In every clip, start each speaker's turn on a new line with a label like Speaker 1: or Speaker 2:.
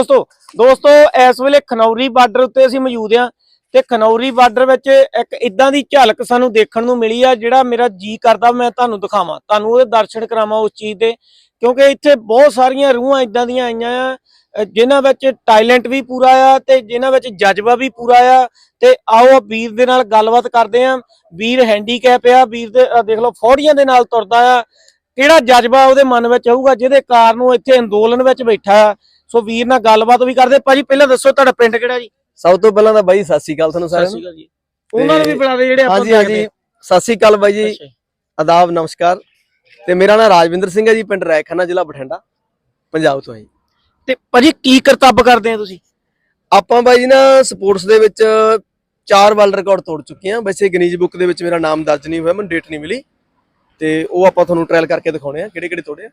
Speaker 1: ਦੋਸਤੋ ਦੋਸਤੋ ਇਸ ਵੇਲੇ ਖਨੌਰੀ ਬਾਰਡਰ ਉੱਤੇ ਅਸੀਂ ਮੌਜੂਦ ਆ ਤੇ ਖਨੌਰੀ ਬਾਰਡਰ ਵਿੱਚ ਇੱਕ ਇਦਾਂ ਦੀ ਝਲਕ ਸਾਨੂੰ ਦੇਖਣ ਨੂੰ ਮਿਲੀ ਆ ਜਿਹੜਾ ਮੇਰਾ ਜੀ ਕਰਦਾ ਮੈਂ ਤੁਹਾਨੂੰ ਦਿਖਾਵਾਂ ਤੁਹਾਨੂੰ ਉਹਦੇ ਦਰਸ਼ਨ ਕਰਾਵਾਂ ਉਸ ਚੀਜ਼ ਦੇ ਕਿਉਂਕਿ ਇੱਥੇ ਬਹੁਤ ਸਾਰੀਆਂ ਰੂਹਾਂ ਇਦਾਂ ਦੀਆਂ ਆਈਆਂ ਆ ਜਿਨ੍ਹਾਂ ਵਿੱਚ ਟੈਲੈਂਟ ਵੀ ਪੂਰਾ ਆ ਤੇ ਜਿਨ੍ਹਾਂ ਵਿੱਚ ਜਜ਼ਬਾ ਵੀ ਪੂਰਾ ਆ ਤੇ ਆਓ ਵੀਰ ਦੇ ਨਾਲ ਗੱਲਬਾਤ ਕਰਦੇ ਆ ਵੀਰ ਹੈਂਡੀਕੈਪ ਆ ਵੀਰ ਦੇ ਦੇਖ ਲਓ ਫੌੜੀਆਂ ਦੇ ਨਾਲ ਤੁਰਦਾ ਆ ਕਿਹੜਾ ਜਜ਼ਬਾ ਉਹਦੇ ਮਨ ਵਿੱਚ ਹੋਊਗਾ ਜਿਹਦੇ ਕਾਰਨ ਉਹ ਇੱਥੇ ਅੰਦੋਲਨ ਵਿੱਚ ਬੈਠਾ ਆ ਸੋ ਵੀਰ ਨਾਲ ਗੱਲਬਾਤ ਵੀ ਕਰਦੇ ਭਾਜੀ ਪਹਿਲਾਂ ਦੱਸੋ ਤੁਹਾਡਾ ਪਿੰਡ ਕਿਹੜਾ ਜੀ ਸਭ ਤੋਂ ਪਹਿਲਾਂ ਤਾਂ ਬਾਈ ਸਤਿ ਸ਼੍ਰੀ ਅਕਾਲ ਤੁਹਾਨੂੰ ਸਾਰਿਆਂ ਨੂੰ
Speaker 2: ਜੀ ਉਹਨਾਂ ਨੂੰ ਵੀ ਬੁਲਾਵੇ ਜਿਹੜੇ ਆਪਾਂ ਹਾਂਜੀ ਹਾਂਜੀ ਸਤਿ ਸ਼੍ਰੀ ਅਕਾਲ ਬਾਈ ਜੀ ਆਦਾਬ ਨਮਸਕਾਰ ਤੇ ਮੇਰਾ ਨਾਮ ਰਾਜਵਿੰਦਰ ਸਿੰਘ ਹੈ ਜੀ ਪਿੰਡ ਰਾਇਖਾਨਾ ਜ਼ਿਲ੍ਹਾ ਬਠਿੰਡਾ ਪੰਜਾਬ ਤੋਂ ਜੀ ਤੇ ਭਾਜੀ ਕੀ ਕਰਤੱਵ ਕਰਦੇ ਆ ਤੁਸੀਂ ਆਪਾਂ ਬਾਈ ਜੀ ਨਾ ਸਪੋਰਟਸ ਦੇ ਵਿੱਚ ਚਾਰ ਵਰਲਡ ਰਿਕਾਰਡ ਤੋੜ ਚੁੱਕੇ ਆ ਵੈਸੇ ਗਿਨੀਜ਼ ਬੁੱਕ ਦੇ ਵਿੱਚ ਮੇਰਾ ਨਾਮ ਦਰਜ ਨਹੀਂ ਹੋਇਆ ਮੈਨੂੰ ਡੇਟ ਨਹੀਂ ਮਿਲੀ ਤੇ ਉਹ ਆਪਾਂ ਤੁਹਾਨੂੰ ਟ੍ਰਾਇਲ ਕਰਕੇ ਦਿਖਾਉਣੇ ਆ ਕਿਹੜੇ ਕਿਹੜੇ ਤੋੜੇ ਆ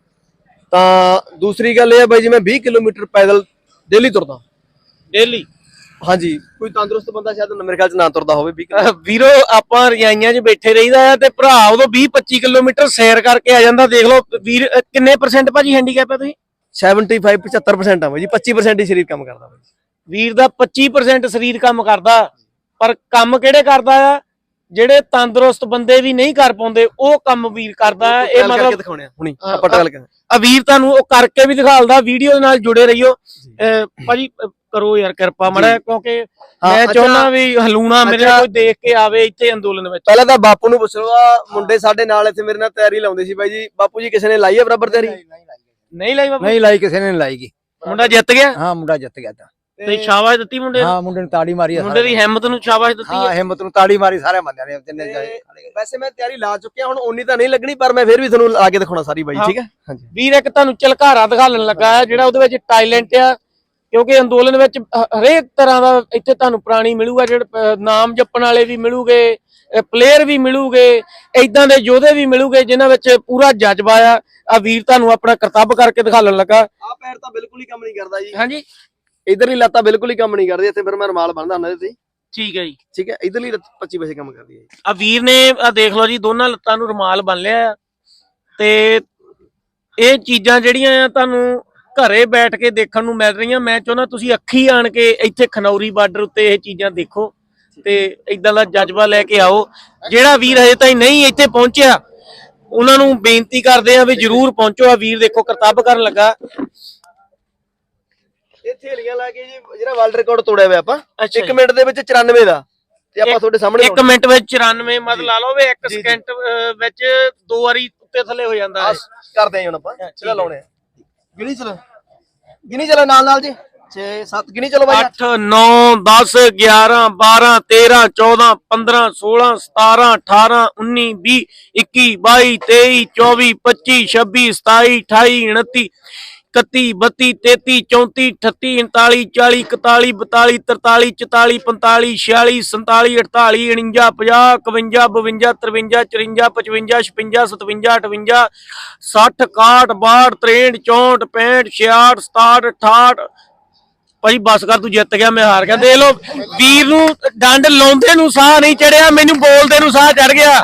Speaker 2: ਤਾਂ ਦੂਸਰੀ ਗੱਲ ਇਹ ਹੈ ਬਾਈ ਜੀ ਮੈਂ 20 ਕਿਲੋਮੀਟਰ ਪੈਦਲ ਡੇਲੀ ਤੁਰਦਾ ਡੇਲੀ ਹਾਂਜੀ
Speaker 1: ਕੋਈ ਤੰਦਰੁਸਤ ਬੰਦਾ ਸ਼ਾਇਦ ਮੇਰੇ ਖਿਆਲ ਚ ਨਾ ਤੁਰਦਾ ਹੋਵੇ 20 ਵੀਰੋ ਆਪਾਂ ਰਿਆਈਆਂ 'ਚ ਬੈਠੇ ਰਹਿਦਾ ਆ ਤੇ ਭਰਾ ਉਦੋਂ 20 25 ਕਿਲੋਮੀਟਰ ਸੈਰ ਕਰਕੇ ਆ ਜਾਂਦਾ ਦੇਖ ਲਓ ਵੀਰ ਕਿੰਨੇ ਪਰਸੈਂਟ ਭਾਜੀ ਹੈਂਡੀਕੈਪ ਹੈ ਤੁਸੀਂ 75 75% ਆ ਬਾਈ ਜੀ 25% ਹੀ ਸਰੀਰ ਕੰਮ ਕਰਦਾ ਬਾਈ ਵੀਰ ਦਾ 25% ਸਰੀਰ ਕੰਮ ਕਰਦਾ ਪਰ ਕੰਮ ਕਿਹੜੇ ਕਰਦਾ ਆ ਜਿਹੜੇ ਤੰਦਰੁਸਤ ਬੰਦੇ ਵੀ ਨਹੀਂ ਕਰ ਪਾਉਂਦੇ ਉਹ ਕੰਮ ਵੀਰ ਕਰਦਾ ਹੈ ਇਹ ਮਤਲਬ ਦਿਖਾਉਣੇ ਹੁਣੀ ਆਪਾਂ ਟਰਲ ਕਰ ਆ ਵੀਰ ਤੁਹਾਨੂੰ ਉਹ ਕਰਕੇ ਵੀ ਦਿਖਾਲਦਾ ਵੀਡੀਓ ਦੇ ਨਾਲ ਜੁੜੇ ਰਹੀਓ ਭਾਜੀ ਕਰੋ ਯਾਰ ਕਿਰਪਾ ਮੜਾ ਕਿਉਂਕਿ ਮੈਂ ਚਾਹੁੰਦਾ ਵੀ ਹਲੂਣਾ ਮੇਰੇ ਕੋਈ ਦੇਖ ਕੇ ਆਵੇ ਇੱਥੇ ਅੰਦੋਲਨ ਵਿੱਚ ਪਹਿਲਾਂ
Speaker 2: ਤਾਂ ਬਾਪੂ ਨੂੰ ਪੁੱਛ ਲਓ ਆ ਮੁੰਡੇ ਸਾਡੇ ਨਾਲ ਇੱਥੇ ਮੇਰੇ ਨਾਲ ਤਿਆਰੀ ਲਾਉਂਦੇ ਸੀ ਭਾਈ ਜੀ ਬਾਪੂ ਜੀ ਕਿਸੇ ਨੇ ਲਾਈ ਹੈ ਬਰਾਬਰ ਤਿਆਰੀ
Speaker 1: ਨਹੀਂ ਲਾਈ ਬਾਪੂ ਨਹੀਂ ਲਾਈ ਕਿਸੇ ਨੇ ਨਹੀਂ ਲਾਈ ਮੁੰਡਾ ਜਿੱਤ ਗਿਆ ਹਾਂ ਮੁੰਡਾ ਜਿੱਤ ਗਿਆ ਤਾਂ
Speaker 2: ਤੇ ਸ਼ਾਬਾਸ਼ ਦਿੱਤੀ ਮੁੰਡੇ ਨੂੰ ਹਾਂ ਮੁੰਡੇ ਨੂੰ ਤਾੜੀ ਮਾਰੀ ਮੁੰਡੇ ਦੀ ਹਿੰਮਤ ਨੂੰ ਸ਼ਾਬਾਸ਼ ਦਿੱਤੀ ਹਾਂ ਹਿੰਮਤ ਨੂੰ ਤਾੜੀ ਮਾਰੀ ਸਾਰੇ ਬੰਦਿਆਂ ਨੇ ਜਿੰਨੇ ਜਾਏ ਵੈਸੇ ਮੈਂ ਤਿਆਰੀ ਲਾ ਚੁੱਕਿਆ ਹੁਣ
Speaker 1: ਓਨੀ ਤਾਂ ਨਹੀਂ ਲੱਗਣੀ ਪਰ ਮੈਂ ਫਿਰ ਵੀ ਤੁਹਾਨੂੰ ਲਾ ਕੇ ਦਿਖਾਉਣਾ ਸਾਰੀ ਬਾਈ ਠੀਕ ਹੈ ਹਾਂਜੀ ਵੀਰ ਇੱਕ ਤੁਹਾਨੂੰ ਚਲਕਾਰਾ ਦਿਖਾਉਣ ਲੱਗਾ ਹੈ ਜਿਹੜਾ ਉਹਦੇ ਵਿੱਚ ਟੈਲੈਂਟ ਆ ਕਿਉਂਕਿ ਅੰਦੋਲਨ ਵਿੱਚ ਹਰੇਕ ਤਰ੍ਹਾਂ ਦਾ ਇੱਥੇ ਤੁਹਾਨੂੰ ਪ੍ਰਾਣੀ ਮਿਲੂਗਾ ਜਿਹੜਾ ਨਾਮ ਜਪਣ ਵਾਲੇ ਵੀ ਮਿਲੂਗੇ ਪਲੇਅਰ ਵੀ ਮਿਲੂਗੇ ਇਦਾਂ ਦੇ ਯੋਧੇ ਵੀ ਮਿਲੂਗੇ ਜਿਨ੍ਹਾਂ ਵਿੱਚ ਪੂਰਾ ਜਜ਼ਬਾ ਆ ਆ ਵੀਰ ਤੁਹਾਨੂੰ ਆਪਣਾ ਕਰਤੱਵ ਕਰਕੇ ਦਿਖਾਉਣ ਲੱਗਾ
Speaker 2: ਆ ਪੈਰ ਤਾਂ ਬਿਲਕੁਲ ਹੀ ਕੰਮ ਨਹੀਂ ਕਰਦਾ ਜੀ ਹਾਂਜੀ ਇਧਰਲੀ ਲੱਤਾਂ ਬਿਲਕੁਲ ਹੀ ਕੰਮ ਨਹੀਂ ਕਰਦੀ ਇੱਥੇ ਫਿਰ ਮੈਂ ਰਮਾਲ ਬੰਨਦਾ ਹੁੰਦਾ ਸੀ ਠੀਕ ਹੈ
Speaker 1: ਜੀ ਠੀਕ ਹੈ ਇਧਰਲੀ ਲੱਤ 25 ਪੈਸੇ ਕੰਮ ਕਰਦੀ ਹੈ ਆ ਵੀਰ ਨੇ ਆ ਦੇਖ ਲਓ ਜੀ ਦੋਨਾਂ ਲੱਤਾਂ ਨੂੰ ਰਮਾਲ ਬੰਨ ਲਿਆ ਤੇ ਇਹ ਚੀਜ਼ਾਂ ਜਿਹੜੀਆਂ ਆ ਤੁਹਾਨੂੰ ਘਰੇ ਬੈਠ ਕੇ ਦੇਖਣ ਨੂੰ ਮਿਲ ਰਹੀਆਂ ਮੈਂ ਚਾਹੁੰਦਾ ਤੁਸੀਂ ਅੱਖੀ ਆਣ ਕੇ ਇੱਥੇ ਖਨੌਰੀ ਬਾਰਡਰ ਉੱਤੇ ਇਹ ਚੀਜ਼ਾਂ ਦੇਖੋ ਤੇ ਇਦਾਂ ਦਾ ਜਜ਼ਬਾ ਲੈ ਕੇ ਆਓ ਜਿਹੜਾ ਵੀਰ ਹਜੇ ਤਾਈਂ ਨਹੀਂ ਇੱਥੇ ਪਹੁੰਚਿਆ ਉਹਨਾਂ ਨੂੰ ਬੇਨਤੀ ਕਰਦੇ ਆ ਵੀ ਜਰੂਰ ਪਹੁੰਚੋ ਆ ਵੀਰ ਦੇਖੋ ਕਰਤੱਵ ਕਰਨ ਲੱਗਾ
Speaker 2: ਇਹ ਹਲੀਆਂ ਲਾ ਕੇ ਜੀ ਜਿਹੜਾ ਵਰਲਡ ਰਿਕਾਰਡ ਤੋੜਿਆ ਵੇ ਆਪਾਂ 1 ਮਿੰਟ ਦੇ ਵਿੱਚ 94 ਦਾ
Speaker 1: ਤੇ ਆਪਾਂ ਤੁਹਾਡੇ ਸਾਹਮਣੇ 1 ਮਿੰਟ ਵਿੱਚ 94 ਮਤ ਲਾ ਲਓ ਵੇ 1 ਸਕਿੰਟ ਵਿੱਚ ਦੋ ਵਾਰੀ ਉੱਤੇ ਥੱਲੇ ਹੋ ਜਾਂਦਾ ਹੈ ਕਰਦੇ ਹਾਂ ਹੁਣ ਆਪਾਂ ਚਲਾ ਲਾਉਣੇ ਗਿਣੀ ਚਲੋ ਗਿਣੀ ਚਲਾ ਨਾਲ ਨਾਲ ਜੀ 6 7 ਗਿਣੀ ਚਲੋ ਬਾਈ 8 9 10 11 12 13 14 15 16 17 18 19 20 21 22 23 24 25 26 27 28 29 31 32 33 34 38 39 40 41 42 43 44 45 46 47 48 49 50 51 52 53 54 55 56 57 58 62 63 64 65 68 ਭਾਈ ਬਸ ਕਰ ਤੂੰ ਜਿੱਤ ਗਿਆ ਮੈਂ ਹਾਰ ਗਿਆ ਦੇਖ ਲੋ ਵੀਰ ਨੂੰ ਡੰਡ ਲਾਉਂਦੇ ਨੂੰ ਸਾਹ ਨਹੀਂ ਚੜਿਆ ਮੈਨੂੰ ਬੋਲਦੇ ਨੂੰ ਸਾਹ ਚੜ ਗਿਆ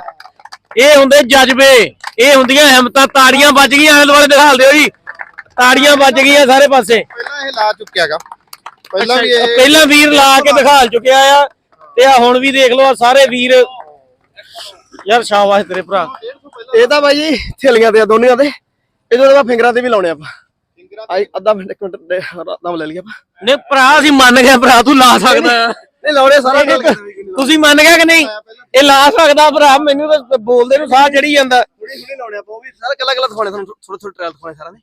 Speaker 1: ਇਹ ਹੁੰਦੇ ਜਜ਼ਬੇ ਇਹ ਹੁੰਦੀਆਂ ਹਿੰਮਤਾਂ ਤਾੜੀਆਂ ਵੱਜ ਗਈਆਂ ਆਲੇ ਦੁਆਲੇ ਦਿਖਾਲ ਦਿਓ ਜੀ ਤਾੜੀਆਂ ਵੱਜ ਗਈਆਂ ਸਾਰੇ ਪਾਸੇ ਪਹਿਲਾਂ ਇਹ ਲਾ ਚੁੱਕਿਆਗਾ ਪਹਿਲਾਂ ਵੀ ਇਹ ਪਹਿਲਾਂ ਵੀਰ ਲਾ ਕੇ ਦਿਖਾਲ ਚੁੱਕਿਆ ਆ ਤੇ ਆ ਹੁਣ ਵੀ ਦੇਖ ਲੋ ਆ ਸਾਰੇ ਵੀਰ ਯਾਰ ਸ਼ਾਬਾਸ਼ ਤੇਰੇ ਭਰਾ ਇਹ ਤਾਂ ਬਾਈ ਜੀ ਥੇਲੀਆਂ ਤੇ ਆ ਦੋਨੀਆਂ ਤੇ ਇਹਦੇ ਤਾਂ ਫਿੰਗਰਾਂ ਤੇ ਵੀ ਲਾਉਣੇ ਆਪਾਂ ਆਈ ਅੱਧਾ ਮਿੰਟ ਇੱਕ ਮਿੰਟ ਨਾਮ ਲੈ ਲਈਏ ਆਪਾਂ ਨਹੀਂ ਭਰਾ ਅਸੀਂ ਮੰਨ ਗਏ ਭਰਾ ਤੂੰ ਲਾ ਸਕਦਾ ਨਹੀਂ ਲਾਉਣੇ ਸਾਰਾ ਤੁਸੀਂ ਮੰਨ ਗਏ ਕਿ ਨਹੀਂ ਇਹ ਲਾ ਸਕਦਾ ਭਰਾ ਮੈਨੂੰ ਤਾਂ ਬੋਲਦੇ ਨੂੰ ਸਾਹ ਚੜੀ ਜਾਂਦਾ ਥੋੜੀ ਥੋੜੀ ਲਾਉਣੇ ਆਪਾਂ ਉਹ ਵੀ ਸਾਰਾ ਕੱਲਾ ਕੱਲਾ ਦਿਖਾਉਣੇ ਤੁਹਾਨੂੰ ਥੋੜੇ ਥੋੜਾ ਟ੍ਰੈਲ ਦਿਖਾਉਣੇ ਸਾਰਾ ਨੇ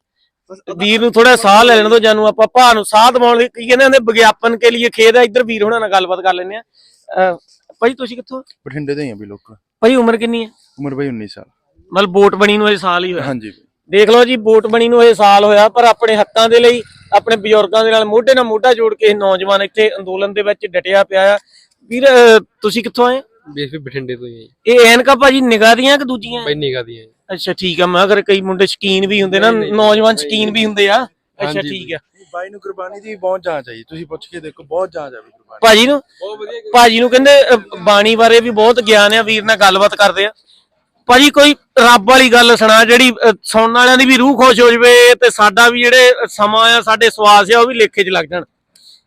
Speaker 1: ਵੀਰ ਨੂੰ ਥੋੜਾ ਸਾਹ ਲੈ ਲੈਣ ਦੋ ਜਾਨੂੰ ਆਪਾਂ ਭਾ ਨੂੰ ਸਾਹ ਦਵਾਉਣ ਲਈ ਕੀ ਕਹਿੰਦੇ ਹੁੰਦੇ ਵਿਗਿਆਪਨ ਕੇ ਲਈ ਖੇਦ ਹੈ ਇੱਧਰ ਵੀਰ ਹੋਣਾ ਨਾਲ ਗੱਲਬਾਤ ਕਰ ਲੈਣੇ ਆ ਭਾਈ ਤੁਸੀਂ ਕਿੱਥੋਂ ਬਠਿੰਡੇ ਦੇ ਹੀ ਆ ਵੀ ਲੋਕ ਭਾਈ ਉਮਰ ਕਿੰਨੀ ਹੈ ਉਮਰ ਭਾਈ 19 ਸਾਲ ਮਤਲਬ ਵੋਟ ਬਣੀ ਨੂੰ ਇਹ ਸਾਲ ਹੀ ਹੋਇਆ ਹਾਂਜੀ ਦੇਖ ਲਓ ਜੀ ਵੋਟ ਬਣੀ ਨੂੰ ਇਹ ਸਾਲ ਹੋਇਆ ਪਰ ਆਪਣੇ ਹੱਕਾਂ ਦੇ ਲਈ ਆਪਣੇ ਬਜ਼ੁਰਗਾਂ ਦੇ ਨਾਲ ਮੋਢੇ ਨਾਲ ਮੋਢਾ ਜੋੜ ਕੇ ਨੌਜਵਾਨ ਇੱਥੇ ਅੰਦੋਲਨ ਦੇ ਵਿੱਚ ਡਟਿਆ ਪਿਆ ਆ ਵੀਰ ਤੁਸੀਂ ਕਿੱਥੋਂ ਆਏ ਬੇਸ਼ੱਕ ਬਠਿੰਡੇ ਤੋਂ ਹੀ ਇਹ ਐਨਕਾ ਭਾਜੀ ਨਿਗਾਹ ਦੀਆਂ ਕਿ ਦੂਜੀਆਂ ਭਾਈ ਨਿਗਾਹ ਦੀਆਂ ਅੱਛਾ ਠੀਕ ਆ ਮੈਂ ਅਗਰ ਕਈ ਮੁੰਡੇ ਸ਼ਕੀਨ ਵੀ ਹੁੰਦੇ ਨਾ ਨੌਜਵਾਨ ਸ਼ਕੀਨ ਵੀ ਹੁੰਦੇ ਆ ਅੱਛਾ ਠੀਕ ਆ ਬਾਈ ਨੂੰ ਕੁਰਬਾਨੀ ਦੀ ਬਹੁਤ ਜਾਂਚ ਜੀ ਤੁਸੀਂ ਪੁੱਛ ਕੇ ਦੇਖੋ ਬਹੁਤ ਜਾਂਚ ਆ ਕੁਰਬਾਨੀ ਭਾਜੀ ਨੂੰ ਭਾਜੀ ਨੂੰ ਕਹਿੰਦੇ ਬਾਣੀ ਬਾਰੇ ਵੀ ਬਹੁਤ ਗਿਆਨ ਆ ਵੀਰ ਨਾਲ ਗੱਲਬਾਤ ਕਰਦੇ ਆ ਭਾਜੀ ਕੋਈ ਰੱਬ ਵਾਲੀ ਗੱਲ ਸੁਣਾ ਜਿਹੜੀ ਸੁਣਨ ਵਾਲਿਆਂ ਦੀ ਵੀ ਰੂਹ ਖੁਸ਼ ਹੋ ਜਵੇ ਤੇ ਸਾਡਾ ਵੀ ਜਿਹੜੇ ਸਮਾਂ ਆ ਸਾਡੇ ਸਵਾਸ ਆ ਉਹ ਵੀ ਲੇਖੇ 'ਚ ਲੱਗ ਜਾਣ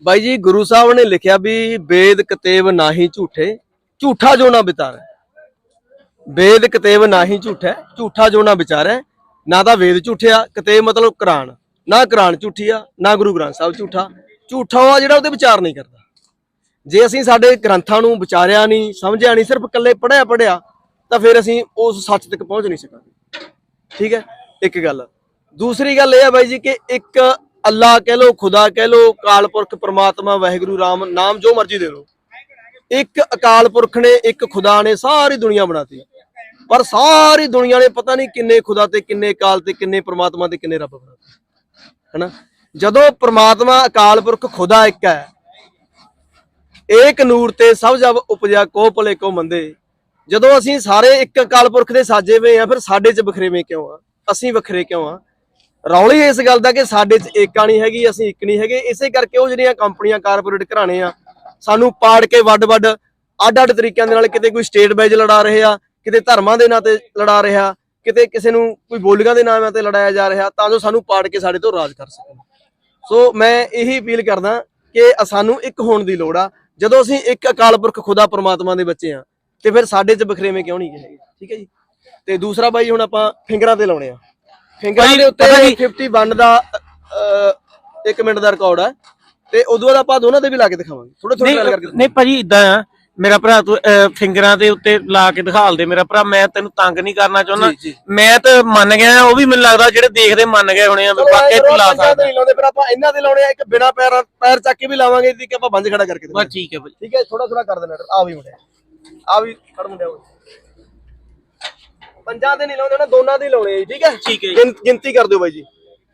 Speaker 1: ਬਾਈ ਜੀ ਗੁਰੂ ਸਾਹਿਬ ਨੇ ਲਿਖਿਆ ਵੀ ਬੇਦ ਕਤੇਬ ਨਾਹੀ ਝੂਠੇ ਝੂਠਾ ਜੋ ਨਾ ਬਿਤਾਰੇ ਵੇਦ ਕਿਤੇਵ ਨਹੀਂ ਝੂਠਾ ਝੂਠਾ ਜੋ ਨਾ ਵਿਚਾਰੈ ਨਾ ਤਾਂ ਵੇਦ ਝੂਠਿਆ ਕਿਤੇ ਮਤਲਬ ਕੁਰਾਨ ਨਾ ਕੁਰਾਨ ਝੂਠੀ ਆ ਨਾ ਗੁਰੂ ਗ੍ਰੰਥ ਸਾਹਿਬ ਝੂਠਾ ਝੂਠਾ ਆ ਜਿਹੜਾ ਉਹਦੇ ਵਿਚਾਰ ਨਹੀਂ ਕਰਦਾ ਜੇ ਅਸੀਂ ਸਾਡੇ ਗ੍ਰੰਥਾਂ ਨੂੰ ਵਿਚਾਰਿਆ ਨਹੀਂ ਸਮਝਿਆ ਨਹੀਂ ਸਿਰਫ ਇਕੱਲੇ ਪੜਿਆ ਪੜਿਆ ਤਾਂ ਫਿਰ ਅਸੀਂ ਉਸ ਸੱਚ ਤੱਕ ਪਹੁੰਚ ਨਹੀਂ ਸਕਾਂਗੇ ਠੀਕ ਹੈ ਇੱਕ ਗੱਲ ਦੂਸਰੀ ਗੱਲ ਇਹ ਹੈ ਬਾਈ ਜੀ ਕਿ ਇੱਕ ਅੱਲਾ ਕਹਿ ਲੋ ਖੁਦਾ ਕਹਿ ਲੋ ਕਾਲ ਪੁਰਖ ਪ੍ਰਮਾਤਮਾ ਵਾਹਿਗੁਰੂ ਰਾਮ ਨਾਮ ਜੋ ਮਰਜ਼ੀ ਦੇ ਲੋ ਇੱਕ ਅਕਾਲ ਪੁਰਖ ਨੇ ਇੱਕ ਖੁਦਾ ਨੇ ਸਾਰੀ ਦੁਨੀਆ ਬਣਾਤੀ ਪਰ ਸਾਰੀ ਦੁਨੀਆ ਨੇ ਪਤਾ ਨਹੀਂ ਕਿੰਨੇ ਖੁਦਾ ਤੇ ਕਿੰਨੇ ਕਾਲ ਤੇ ਕਿੰਨੇ ਪ੍ਰਮਾਤਮਾ ਤੇ ਕਿੰਨੇ ਰੱਬ ਬਣਾਏ ਹਨਾ ਜਦੋਂ ਪ੍ਰਮਾਤਮਾ ਅਕਾਲ ਪੁਰਖ ਖੁਦਾ ਇੱਕ ਹੈ ਏਕ ਨੂਰ ਤੇ ਸਭ ਜਬ ਉਪਜਿਆ ਕੋ ਭਲੇ ਕੋ ਮੰਦੇ ਜਦੋਂ ਅਸੀਂ ਸਾਰੇ ਇੱਕ ਅਕਾਲ ਪੁਰਖ ਦੇ ਸਾਜੇ ਵੇ ਆ ਫਿਰ ਸਾਡੇ 'ਚ ਵਖਰੇਵੇਂ ਕਿਉਂ ਆ ਅਸੀਂ ਵਖਰੇ ਕਿਉਂ ਆ ਰੌਲੀ ਇਸ ਗੱਲ ਦਾ ਕਿ ਸਾਡੇ 'ਚ ਏਕਾ ਨਹੀਂ ਹੈਗੀ ਅਸੀਂ ਇੱਕ ਨਹੀਂ ਹੈਗੇ ਇਸੇ ਕਰਕੇ ਉਹ ਜਿਹੜੀਆਂ ਕੰਪਨੀਆਂ ਕਾਰਪੋਰੇਟ ਘਰਾਣੇ ਆ ਸਾਨੂੰ ਪਾੜ ਕੇ ਵੱਡ-ਵੱਡ ਅੱਡ-ਅੱਡ ਤਰੀਕਿਆਂ ਦੇ ਨਾਲ ਕਿਤੇ ਕੋਈ ਸਟੇਟ ਬੈਜ ਲੜਾ ਰਹੇ ਆ ਕਿਤੇ ਧਰਮਾਂ ਦੇ ਨਾਂ ਤੇ ਲੜਾ ਰਿਹਾ ਕਿਤੇ ਕਿਸੇ ਨੂੰ ਕੋਈ ਬੋਲੀਆਂ ਦੇ ਨਾਮਾਂ ਤੇ ਲੜਾਇਆ ਜਾ ਰਿਹਾ ਤਾਂ ਜੋ ਸਾਨੂੰ ਪਾੜ ਕੇ ਸਾਡੇ ਤੋਂ ਰਾਜ ਕਰ ਸਕਣ ਸੋ ਮੈਂ ਇਹੀ ਅਪੀਲ ਕਰਦਾ ਕਿ ਸਾਨੂੰ ਇੱਕ ਹੋਣ ਦੀ ਲੋੜ ਆ ਜਦੋਂ ਅਸੀਂ ਇੱਕ ਅਕਾਲ ਪੁਰਖ ਖੁਦਾ ਪਰਮਾਤਮਾ ਦੇ ਬੱਚੇ ਆ ਤੇ ਫਿਰ ਸਾਡੇ 'ਚ ਬਖਰੇਵੇਂ ਕਿਉਂ ਨਹੀਂ ਗਏ ਠੀਕ ਹੈ ਜੀ ਤੇ ਦੂਸਰਾ ਬਾਈ ਹੁਣ ਆਪਾਂ ਫਿੰਗਰਾਂ ਤੇ ਲਾਉਣੇ ਆ ਫਿੰਗਰਾਂ ਦੇ ਉੱਤੇ 51 ਦਾ 1 ਮਿੰਟ ਦਾ ਰਿਕਾਰਡ ਆ ਤੇ ਉਦੋਂ ਬਾਅਦ ਆਪਾਂ ਦੋਨਾਂ ਦੇ ਵੀ ਲਾ ਕੇ ਦਿਖਾਵਾਂਗੇ ਥੋੜਾ ਥੋੜਾ ਗੱਲ ਕਰਕੇ ਨਹੀਂ ਭਾਜੀ ਇਦਾਂ ਆ ਮੇਰਾ ਭਰਾ ਤੂੰ ਫਿੰਗਰਾਂ ਦੇ ਉੱਤੇ ਲਾ ਕੇ ਲ ਦੇ ਮੇਰਾ ਭਰਾ ਮੈਂ ਤੈਨੂੰ ਤੰਗ ਨਹੀਂ ਕਰਨਾ ਚਾਹੁੰਦਾ ਮੈਂ ਤਾਂ ਮੰਨ ਗਿਆ ਉਹ ਵੀ ਮੈਨੂੰ ਲੱਗਦਾ ਜਿਹੜੇ ਦੇਖਦੇ ਮੰਨ ਗਏ ਹੋਣੇ ਆ ਬਾਕੀ ਤੂੰ ਲਾ ਸਕਦਾ ਨਹੀਂ ਲਾਉਂਦੇ ਫਿਰ ਆਪਾਂ ਇਹਨਾਂ ਦੇ ਲਾਉਣੇ ਆ ਇੱਕ ਬਿਨਾ ਪੈਰ ਪੈਰ ਚੱਕ ਕੇ ਵੀ ਲਾਵਾਂਗੇ ਇਹਦੀ ਕਿ ਆਪਾਂ ਬੰਜ ਖੜਾ ਕਰਕੇ ਬਸ ਠੀਕ ਹੈ ਭਾਈ ਠੀਕ ਹੈ ਥੋੜਾ ਥੋੜਾ ਕਰ ਦੇ ਲੈਟਰ ਆ ਵੀ ਮੁੰਡਿਆ ਆ ਵੀ ਖੜ ਮੁੰਡਿਆ ਪੰਜਾਂ ਦੇ ਨਹੀਂ ਲਾਉਂਦੇ ਨਾ ਦੋਨਾਂ ਦੇ ਲਾਉਣੇ ਆ ਠੀਕ ਹੈ ਠੀਕ ਹੈ ਗਿਣਤੀ ਕਰ ਦਿਓ ਬਾਈ ਜੀ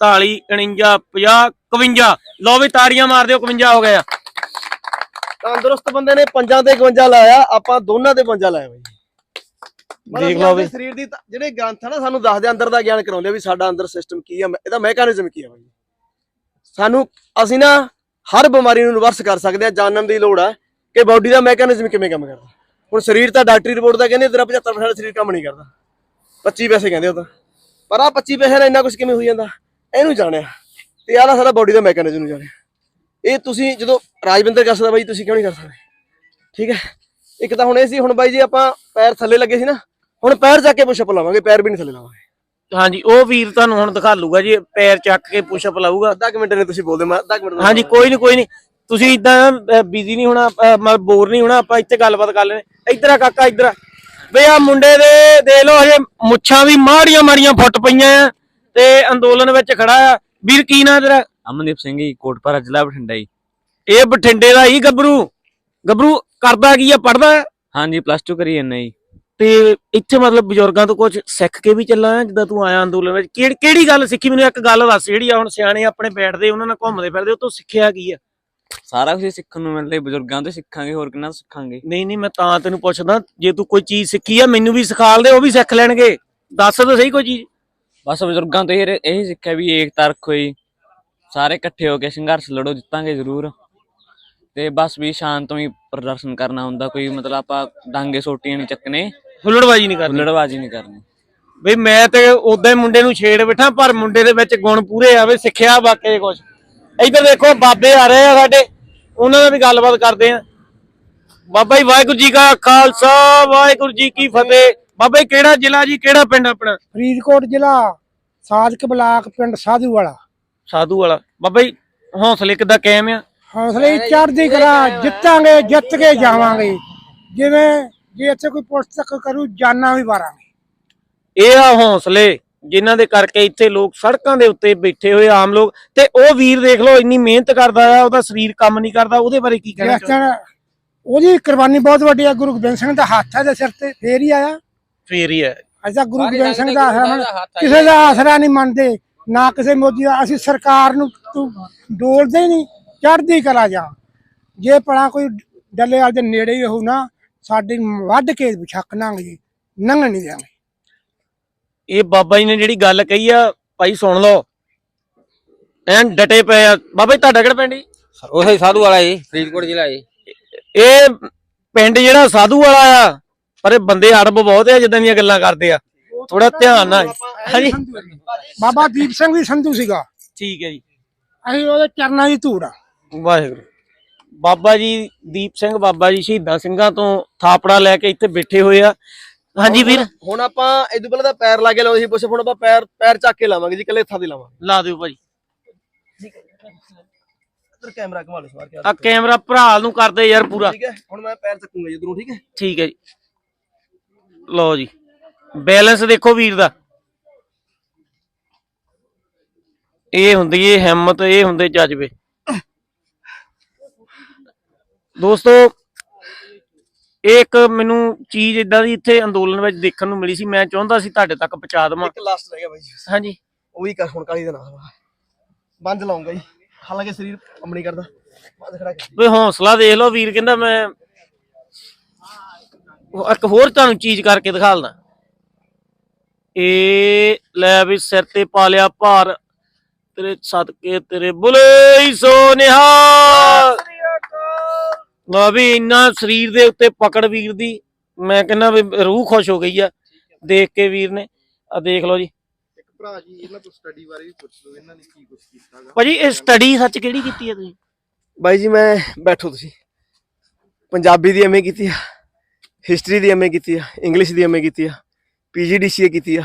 Speaker 1: 47 49 50 51 ਲਓ ਵੀ ਤਾੜੀਆਂ ਮਾਰ ਦਿਓ 51 ਹੋ ਗਿਆ ਤੰਦਰੁਸਤ ਬੰਦੇ ਨੇ ਪੰਜਾਂ ਤੇ 51 ਲਾਇਆ ਆਪਾਂ ਦੋਨਾਂ ਤੇ 51 ਲਾਇਆ ਬਈ ਦੇਖ ਲਓ ਵੀ ਸਰੀਰ ਦੀ ਜਿਹੜੇ ਗ੍ਰੰਥ ਹਨ ਸਾਨੂੰ ਦੱਸਦੇ ਅੰਦਰ ਦਾ ਗਿਆਨ ਕਰਾਉਂਦੇ ਵੀ ਸਾਡਾ ਅੰਦਰ ਸਿਸਟਮ ਕੀ ਆ ਇਹਦਾ ਮੈਕੈਨਿਜ਼ਮ ਕੀ ਆ ਬਈ ਸਾਨੂੰ ਅਸੀਂ ਨਾ ਹਰ ਬਿਮਾਰੀ ਨੂੰ ਰਿਵਰਸ ਕਰ ਸਕਦੇ ਆ ਜਾਣਨ ਦੀ ਲੋੜ ਆ ਕਿ ਬਾਡੀ ਦਾ ਮੈਕੈਨਿਜ਼ਮ ਕਿਵੇਂ ਕੰਮ ਕਰਦਾ ਹੁਣ ਸਰੀਰ ਤਾਂ ਡਾਕਟਰੀ ਰਿਪੋਰਟ ਦਾ ਕਹਿੰਦੇ ਤੇਰਾ 75% ਸਰੀਰ ਕੰਮ ਨਹੀਂ ਕਰਦਾ 25 ਪੈਸੇ ਕਹਿੰਦੇ ਉਹ ਤਾਂ ਪਰ ਆ 25 ਪੈਸੇ ਨਾਲ ਇੰਨਾ ਕੁਝ ਕਿਵੇਂ ਹੋ ਜਾਂਦਾ ਇਹਨੂੰ ਜਾਣਿਆ ਤੇ ਆਹਦਾ ਸਾਰਾ ਬਾਡੀ ਦਾ ਮੈਕੈਨਿਜ਼ਮ ਨੂੰ ਜਾਣਿਆ ਇਹ ਤੁਸੀਂ ਜਦੋਂ ਰਾਜਵਿੰਦਰ ਕਰ ਸਕਦਾ ਬਾਈ ਤੁਸੀਂ ਕਿਉਂ ਨਹੀਂ ਕਰ ਸਕਦੇ ਠੀਕ ਹੈ ਇੱਕ ਤਾਂ ਹੁਣ ਇਹ ਸੀ ਹੁਣ ਬਾਈ ਜੀ ਆਪਾਂ ਪੈਰ ਥੱਲੇ ਲੱਗੇ ਸੀ ਨਾ ਹੁਣ ਪੈਰ ਚੱਕ ਕੇ ਪੁਸ਼ਅਪ ਲਾਵਾਂਗੇ ਪੈਰ ਵੀ ਨਹੀਂ ਥੱਲੇ ਲਾਵਾਂਗੇ ਹਾਂਜੀ ਉਹ ਵੀਰ ਤੁਹਾਨੂੰ ਹੁਣ ਦਿਖਾ ਲੂਗਾ ਜੀ ਪੈਰ ਚੱਕ ਕੇ ਪੁਸ਼ਅਪ ਲਾਊਗਾ 10 ਮਿੰਟ ਨੇ ਤੁਸੀਂ ਬੋਲਦੇ ਮੈਂ 10 ਮਿੰਟ ਹਾਂਜੀ ਕੋਈ ਨਹੀਂ ਕੋਈ ਨਹੀਂ ਤੁਸੀਂ ਇਦਾਂ ਬਿਜ਼ੀ ਨਹੀਂ ਹੋਣਾ ਮੈਂ ਬੋਰ ਨਹੀਂ ਹੋਣਾ ਆਪਾਂ ਇੱਥੇ ਗੱਲਬਾਤ ਕਰ ਲੈਣੇ ਇੱਧਰ ਆ ਕਾਕਾ ਇੱਧਰ ਆ ਬਈ ਆ ਮੁੰਡੇ ਦੇ ਦੇਖ ਲਓ ਹਜੇ ਮੁੱਛਾਂ ਵੀ ਮਾੜੀਆਂ ਮਾੜੀਆਂ ਫੁੱਟ ਪਈਆਂ ਆ ਤੇ ਅੰਦੋਲਨ ਵਿੱਚ ਖੜਾ ਆ ਵੀਰ ਕੀ ਨਾਂ ਤੇਰਾ ਅਮਨਦੀਪ ਸਿੰਘ ਜੀ ਕੋਟਪਾਰਾ ਜ਼ਿਲ੍ਹਾ ਬਠਿੰਡਾ ਜੀ ਇਹ ਬਠਿੰਡੇ ਦਾ ਹੀ ਗੱਭਰੂ ਗੱਭਰੂ ਕਰਦਾ ਕੀ ਆ ਪੜਦਾ ਹਾਂਜੀ ਪਲੱਸ 2 ਕਰੀ ਜਾਂਦਾ ਜੀ ਤੇ ਇੱਥੇ ਮਤਲਬ ਬਜ਼ੁਰਗਾਂ ਤੋਂ ਕੁਝ ਸਿੱਖ ਕੇ ਵੀ ਚੱਲਾ ਜਿੱਦਾਂ ਤੂੰ ਆਇਆ ਅੰਦੋਲਨ ਵਿੱਚ ਕਿਹੜੀ ਗੱਲ ਸਿੱਖੀ ਮੈਨੂੰ ਇੱਕ ਗੱਲ ਦੱਸ ਜਿਹੜੀ ਆ ਹੁਣ ਸਿਆਣੇ ਆਪਣੇ ਬੈਠਦੇ ਉਹਨਾਂ ਨਾਲ ਘੁੰਮਦੇ ਫਿਰਦੇ ਉਹ ਤੋਂ ਸਿੱਖਿਆ ਕੀ ਆ ਸਾਰਾ ਕੁਝ ਸਿੱਖਣ ਨੂੰ ਮਿਲਦਾ ਬਜ਼ੁਰਗਾਂ ਤੋਂ ਸਿੱਖਾਂਗੇ ਹੋਰ ਕਿੰਨਾ ਸਿੱਖਾਂਗੇ ਨਹੀਂ ਨਹੀਂ ਮੈਂ ਤਾਂ ਤੈਨੂੰ ਪੁੱਛਦਾ ਜੇ ਤੂੰ ਕੋਈ ਚੀਜ਼ ਸਿੱਖੀ ਆ ਮੈਨੂੰ ਵੀ ਸਿਖਾਲ ਦੇ ਉਹ ਵੀ ਸਿੱਖ ਲੈਣਗੇ ਦੱਸ ਤਾਂ ਸਹੀ ਕੋਈ ਚੀਜ਼
Speaker 2: ਬਸ ਬਜ਼ੁਰਗਾਂ ਤੋਂ ਇਹ ਇਹੀ ਸਿੱਖਿਆ ਵੀ ਏਕਤਾ ਰੱਖੋ ਜੀ ਸਾਰੇ ਇਕੱਠੇ ਹੋ ਕੇ ਸੰਘਰਸ਼ ਲੜੋ ਜਿੱਤਾਂਗੇ ਜ਼ਰੂਰ ਤੇ ਬਸ ਵੀ ਸ਼ਾਂਤਮਈ ਪ੍ਰਦਰਸ਼ਨ ਕਰਨਾ ਹੁੰਦਾ ਕੋਈ ਮਤਲਬ ਆਪਾਂ ਡਾਂਗੇ ਸੋਟੀਆਂ ਨਹੀਂ ਚੱਕਨੇ ਹੁਲੜਵਾਜੀ ਨਹੀਂ ਕਰਨੀ ਹੁਲੜਵਾਜੀ ਨਹੀਂ ਕਰਨੀ ਬਈ ਮੈਂ ਤੇ ਉਦਾਂ ਹੀ ਮੁੰਡੇ ਨੂੰ ਛੇੜ ਬਿਠਾ ਪਰ ਮੁੰਡੇ ਦੇ ਵਿੱਚ ਗੁਣ ਪੂਰੇ ਆਵੇ ਸਿੱਖਿਆ ਵਾਕਈ ਕੁਝ ਇੱਧਰ ਦੇਖੋ ਬਾਬੇ ਆ ਰਹੇ ਆ ਸਾਡੇ ਉਹਨਾਂ ਨਾਲ ਵੀ ਗੱਲਬਾਤ ਕਰਦੇ ਆ ਬਾਬਾ ਜੀ ਵਾਹਿਗੁਰੂ ਜੀ ਕਾ ਖਾਲਸਾ ਵਾਹਿਗੁਰੂ ਜੀ ਕੀ ਫਤਿਹ ਬਾਬਾ ਜੀ ਕਿਹੜਾ ਜ਼ਿਲ੍ਹਾ ਜੀ ਕਿਹੜਾ ਪਿੰਡ ਆਪਣਾ ਫਰੀਦਕੋਟ ਜ਼ਿਲ੍ਹਾ ਸਾਦਕ ਬਲਾਕ ਪਿੰਡ ਸਾਧੂ ਵਾਲਾ ਸਾਧੂ ਵਾਲਾ ਬਾਬਾ ਜੀ ਹੌਸਲੇ ਕਿਦਾਂ ਕਾਇਮ ਆ ਹੌਸਲੇ ਚੜਦੀ ਚੜ੍ਹਦੀ ਕਲਾ ਜਿੱਤਾਂਗੇ ਜਿੱਤ ਕੇ ਜਾਵਾਂਗੇ ਜਿਵੇਂ ਜੇ ਇੱਥੇ ਕੋਈ ਪੁਲਿਸ ਤੱਕ ਕਰੂ ਜਾਨਾਂ ਵੀ ਵਾਰਾਂਗੇ ਇਹ ਆ ਹੌਸਲੇ ਜਿਨ੍ਹਾਂ ਦੇ ਕਰਕੇ ਇੱਥੇ ਲੋਕ ਸੜਕਾਂ ਦੇ ਉੱਤੇ ਬੈਠੇ ਹੋਏ ਆਮ ਲੋਕ ਤੇ ਉਹ ਵੀਰ ਦੇਖ ਲਓ ਇੰਨੀ ਮਿਹਨਤ ਕਰਦਾ ਆ ਉਹਦਾ ਸਰੀਰ ਕੰਮ ਨਹੀਂ ਕਰਦਾ ਉਹਦੇ ਬਾਰੇ ਕੀ ਕਹਿਣਾ ਉਹਦੀ ਕੁਰਬਾਨੀ ਬਹੁਤ ਵੱਡੀ ਆ ਗੁਰੂ ਗੋਬਿੰਦ ਸਿੰਘ ਦਾ ਹੱਥ ਹੈ ਦੇ ਸਿਰ ਤੇ ਫੇਰ ਹੀ ਆਇਆ ਫੇਰ ਹੀ ਹੈ ਅਜਾ ਗੁਰੂ ਗੋਬਿੰਦ ਸਿੰਘ ਦਾ ਆਸਰਾ ਕਿਸੇ ਦਾ ਆਸਰਾ ਨਹੀਂ ਮੰਨਦੇ ਨਾ ਕਿਸੇ ਮੋਦੀ ਦਾ ਅਸੀਂ ਸਰਕਾਰ ਨੂੰ ਡੋਲਦੇ ਨਹੀਂ ਚੜਦੀ ਕਲਾ ਜਾ ਜੇ ਪੜਾ ਕੋਈ ਡੱਲੇ ਵਾਲ ਦੇ ਨੇੜੇ ਹੀ ਹੋ ਨਾ ਸਾਡੀ ਵੱਢ ਕੇ ਛੱਕ ਨਾਂਗੇ ਨੰਗਣ ਨਹੀਂ ਦੇਵਾਂਗੇ
Speaker 1: ਇਹ ਬਾਬਾ ਜੀ ਨੇ ਜਿਹੜੀ ਗੱਲ ਕਹੀ ਆ ਭਾਈ ਸੁਣ ਲਓ ਐਂ ਡਟੇ ਪਏ ਆ ਬਾਬਾ ਜੀ ਤੁਹਾਡਾ ਕਿਹੜਾ ਪਿੰਡ ਜੀ ਉਹੀ ਸਾਧੂ ਵਾਲਾ ਜੀ ਫਰੀਦਕੋਟ ਜ਼ਿਲ੍ਹਾ ਜੀ ਇਹ ਪਿੰਡ ਜਿਹੜਾ ਸਾਧੂ ਵਾਲਾ ਆ ਪਰ ਇਹ ਬੰਦੇ ਅੜਬ ਬਹੁਤ ਆ ਜਿੱਦਾਂ ਦੀਆਂ ਗੱਲਾਂ ਕਰਦੇ ਆ ਥੋੜਾ ਧਿਆਨ ਨਾਲ ਹਾਂਜੀ ਬਾਬਾ ਦੀਪ ਸਿੰਘ ਵੀ ਸੰਧੂ ਸੀਗਾ ਠੀਕ ਹੈ ਜੀ ਅਸੀਂ ਉਹਦੇ ਚਰਨਾਂ ਦੀ ਧੂੜ ਆ ਵਾਹਿਗੁਰੂ ਬਾਬਾ ਜੀ ਦੀਪ ਸਿੰਘ ਬਾਬਾ ਜੀ ਸ਼ਹੀਦਾਂ ਸਿੰਘਾਂ ਤੋਂ ਥਾਪੜਾ ਲੈ ਕੇ ਇੱਥੇ ਬੈਠੇ ਹੋਏ ਆ ਹਾਂਜੀ ਵੀਰ ਹੁਣ ਆਪਾਂ ਇਦੋਂ ਪਹਿਲਾਂ ਤਾਂ ਪੈਰ ਲਾ ਕੇ ਲਾਉਂਦੇ ਸੀ ਪੁੱਛ ਹੁਣ ਆਪਾਂ ਪੈਰ ਪੈਰ ਚੱਕ ਕੇ ਲਾਵਾਂਗੇ ਜੀ ਕੱਲੇ ਹੱਥਾਂ ਦੇ ਲਾਵਾਂ ਲਾ ਦਿਓ ਭਾਜੀ ਕੈਮਰਾ ਘੁਮਾ ਲਓ ਸਵਾਰ ਕੇ ਆ ਕੈਮਰਾ ਭਰਾ ਨੂੰ ਕਰਦੇ ਯਾਰ ਪੂਰਾ ਠੀਕ ਹੈ ਹੁਣ ਮੈਂ ਪੈਰ ਚੱਕੂਗਾ ਜੀ ਠੀਕ ਹੈ ਠੀਕ ਹੈ ਜੀ ਲਓ ਜੀ ਬੈਲੈਂਸ ਦੇਖੋ ਵੀਰ ਦਾ ਇਹ ਹੁੰਦੀ ਏ ਹਿੰਮਤ ਇਹ ਹੁੰਦੇ ਜਜ਼ਬੇ ਦੋਸਤੋ ਇੱਕ ਮੈਨੂੰ ਚੀਜ਼ ਇਦਾਂ ਦੀ ਇੱਥੇ ਅੰਦੋਲਨ ਵਿੱਚ ਦੇਖਣ ਨੂੰ ਮਿਲੀ ਸੀ ਮੈਂ ਚਾਹੁੰਦਾ ਸੀ ਤੁਹਾਡੇ ਤੱਕ ਪਹੁੰਚਾ ਦਵਾਂ ਇੱਕ ਲਾਸਟ ਰਹਿ ਗਿਆ ਬਾਈ ਹਾਂਜੀ ਉਹੀ ਕਰ ਹੁਣ ਕਾਲੀ ਦੇ ਨਾਲ ਬੰਦ ਲਾਉਂਗਾ ਜੀ ਹਾਲਾਂਕਿ ਸਰੀਰ ਅਮਣੀ ਕਰਦਾ ਬੰਦ ਖੜਾ ਕੇ ਓਏ ਹੌਸਲਾ ਦੇਖ ਲਓ ਵੀਰ ਕਹਿੰਦਾ ਮੈਂ ਇੱਕ ਹੋਰ ਤੁਹਾਨੂੰ ਚੀਜ਼ ਕਰਕੇ ਦਿਖਾ ਲਦਾ ਏ ਲੈ ਵੀ ਸਿਰ ਤੇ ਪਾ ਲਿਆ ਭਾਰ ਤੇਰੇ ਸਦਕੇ ਤੇਰੇ ਬੁਲੇ ਸੋਨਿਹਾ ਲੋ ਵੀ ਇੰਨਾ ਸਰੀਰ ਦੇ ਉੱਤੇ ਪਕੜ ਵੀਰ ਦੀ ਮੈਂ ਕਹਿੰਦਾ ਵੀ ਰੂਹ ਖੁਸ਼ ਹੋ ਗਈ ਆ ਦੇਖ ਕੇ ਵੀਰ ਨੇ ਆ ਦੇਖ ਲਓ ਜੀ ਇੱਕ ਭਰਾ ਜੀ ਇਹਨਾਂ ਤੋਂ ਸਟੱਡੀ ਬਾਰੇ ਵੀ ਪੁੱਛ ਲਓ ਇਹਨਾਂ ਨੇ ਕੀ ਕੁਝ ਕੀਤਾਗਾ ਭਾਜੀ ਇਹ ਸਟੱਡੀ ਸੱਚ ਕਿਹੜੀ ਕੀਤੀ ਹੈ ਤੁਸੀਂ ਬਾਈ ਜੀ ਮੈਂ ਬੈਠੋ ਤੁਸੀਂ ਪੰਜਾਬੀ ਦੀ ਐਵੇਂ ਕੀਤੀ ਆ ਹਿਸਟਰੀ ਦੀ ਐਮਏ ਕੀਤੀ ਆ ਇੰਗਲਿਸ਼ ਦੀ ਐਮਏ ਕੀਤੀ ਆ ਪੀਜੀਡੀਸੀਏ ਕੀਤੀ ਆ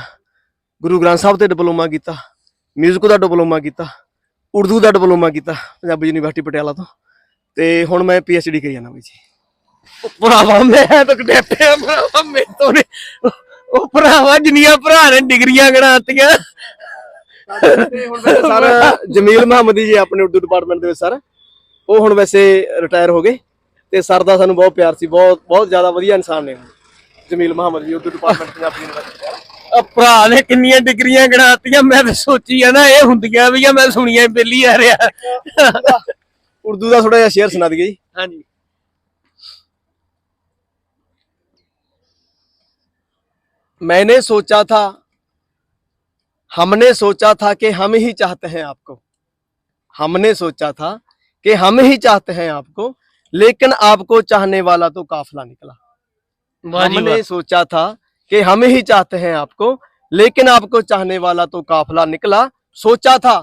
Speaker 1: ਗੁਰੂ ਗ੍ਰੰਥ ਸਾਹਿਬ ਤੇ ਡਿਪਲੋਮਾ ਕੀਤਾ 뮤직 ਦਾ ਡਿਪਲੋਮਾ ਕੀਤਾ ਉਰਦੂ ਦਾ ਡਿਪਲੋਮਾ ਕੀਤਾ ਪੰਜਾਬੀ ਯੂਨੀਵਰਸਿਟੀ ਪਟਿਆਲਾ ਤੋਂ ਤੇ ਹੁਣ ਮੈਂ ਪੀਐਚਡੀ ਕਰੀ ਜਾਂਦਾ ਬਾਈ ਜੀ ਭਰਾਵਾ ਮੈਂ ਤਾਂ ਡੈਪੇ ਆ ਭਰਾਵਾ ਮੇਰੇ ਤੋਂ ਨੇ ਉਹ ਭਰਾਵਾ ਜਨੀਆਂ ਭਰਾ ਨੇ ਡਿਗਰੀਆਂ ਗਣਾਤੀਆਂ ਸਰ ਜਮੀਲ ਮੁਹੰਮਦੀ ਜੀ ਆਪਣੇ ਉਰਦੂ ਡਿਪਾਰਟਮੈਂਟ ਦੇ ਵਿੱਚ ਸਰ ਉਹ ਹੁਣ ਵੈਸੇ ਰਿਟਾਇਰ ਹੋ ਗਏ ਤੇ ਸਰ ਦਾ ਸਾਨੂੰ ਬਹੁਤ ਪਿਆਰ ਸੀ ਬਹੁਤ ਬਹੁਤ ਜ਼ਿਆਦਾ ਵਧੀਆ ਇਨਸਾਨ ਨੇ ਜਮੀਲ ਮੁਹੰਮਦ ਜੀ ਉਹਦੇ ਡਿਪਾਰਟਮੈਂਟ ਪੰਜਾਬੀ ਯੂਨੀਵਰਸਿਟੀ ਵਿੱਚ ਆ ਭਰਾ ਨੇ ਕਿੰਨੀਆਂ ਡਿਗਰੀਆਂ ਗਣਾਤੀਆਂ ਮੈਂ ਤਾਂ ਸੋਚੀ ਆ ਨਾ ਇਹ ਹੁੰਦੀਆਂ ਵੀ ਆ ਮੈਂ ਸੁਣੀਆਂ ਬੇਲੀ ਆ ਰਿਹਾ ਉਰਦੂ ਦਾ ਥੋੜਾ ਜਿਹਾ ਸ਼ੇਅਰ ਸੁਣਾ ਦਈਏ ਜੀ ਹਾਂਜੀ मैंने सोचा था हमने सोचा था कि हम ही चाहते हैं आपको हमने सोचा था कि हम ही चाहते हैं आपको लेकिन आपको चाहने वाला तो काफिला निकला हमने सोचा था कि हम ही चाहते हैं आपको लेकिन आपको चाहने वाला तो काफिला निकला सोचा था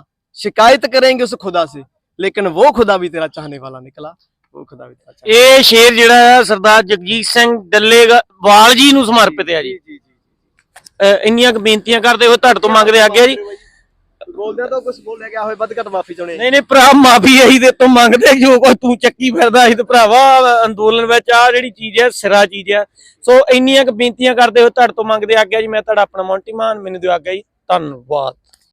Speaker 1: शिकायत करेंगे उस खुदा से लेकिन वो खुदा भी तेरा चाहने वाला निकला ਉਹ ਖੁਦਾ ਵਿੱਚ ਇਹ ਸ਼ੇਰ ਜਿਹੜਾ ਹੈ ਸਰਦਾਰ ਜਗਜੀਤ ਸਿੰਘ ਡੱਲੇਵਾਲ ਜੀ ਨੂੰ ਸਮਰਪਿਤ ਹੈ ਜੀ ਇੰਨੀਆਂ ਕੁ ਬੇਨਤੀਆਂ ਕਰਦੇ ਹੋਏ ਤੁਹਾਡੇ ਤੋਂ जी, ਆਗੇ ਜੀ ਬੋਲਦਿਆਂ ਤੋਂ ਕੁਝ ਬੋਲਿਆ ਗਿਆ ਹੋਵੇ ਵੱਧ ਘੱਟ ਮਾਫੀ ਚਾਹੁੰਦੇ ਨਹੀਂ ਨਹੀਂ ਭਰਾ ਮਾਫੀ ਇਹੀ ਦੇ ਤੋਂ ਮੰਗਦੇ ਜੋ ਕੋਈ ਤੂੰ ਚੱਕੀ ਫਿਰਦਾ ਸੀ ਤੇ ਭਰਾਵਾ ਅੰਦੋਲਨ ਵਿੱਚ ਆ ਜਿਹੜੀ ਚੀਜ਼ ਹੈ ਸਿਰਾ ਚੀਜ਼ ਹੈ ਸੋ ਇੰਨੀਆਂ ਕ ਬੇਨਤੀਆਂ ਕਰਦੇ ਹੋ ਤੁਹਾਡੇ ਤੋਂ ਮੰਗਦੇ ਆ ਗਿਆ ਜੀ ਮੈਂ ਤੁਹਾਡਾ ਆਪਣਾ ਮੌਂਟੀ ਮਾਨ ਮੈਨੂੰ ਦਿਓ ਆ ਗਿਆ ਜੀ ਧੰਨਵਾਦ